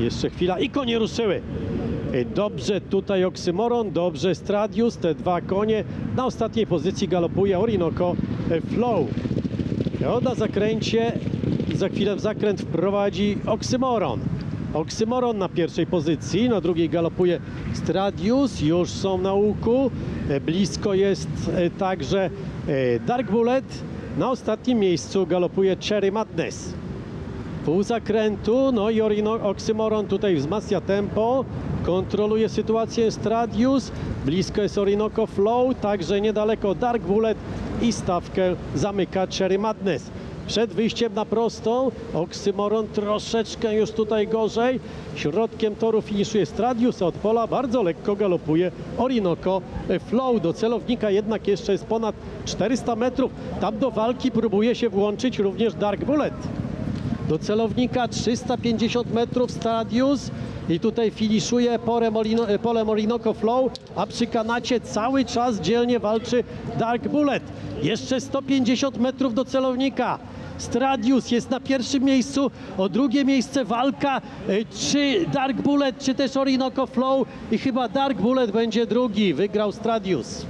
Jeszcze chwila i konie ruszyły. E, Dobrze tutaj Oksymoron, dobrze Stradius, te dwa konie. Na ostatniej pozycji galopuje Orinoco e, Flow. Na zakręcie za chwilę w zakręt wprowadzi Oksymoron. Oksymoron na pierwszej pozycji, na drugiej galopuje Stradius, już są na łuku. E, Blisko jest także Dark Bullet. Na ostatnim miejscu galopuje Cherry Madness. Pół zakrętu, no i Orino, Oksymoron tutaj wzmacnia tempo, kontroluje sytuację Stradius, blisko jest Orinoco Flow, także niedaleko Dark Bullet i stawkę zamyka Cherry Madness. Przed wyjściem na prostą Oksymoron troszeczkę już tutaj gorzej. Środkiem toru finiszuje Stradius, od pola bardzo lekko galopuje Orinoco Flow. Do celownika jednak jeszcze jest ponad 400 metrów. Tam do walki próbuje się włączyć również Dark Bullet. Do celownika 350 metrów Stradius i tutaj finiszuje pole, Molino, e, pole Morinoco Flow, a przy kanacie cały czas dzielnie walczy Dark Bullet. Jeszcze 150 metrów do celownika. Stradius jest na pierwszym miejscu, o drugie miejsce walka, e, czy Dark Bullet, czy też Orinoco Flow i chyba Dark Bullet będzie drugi, wygrał Stradius.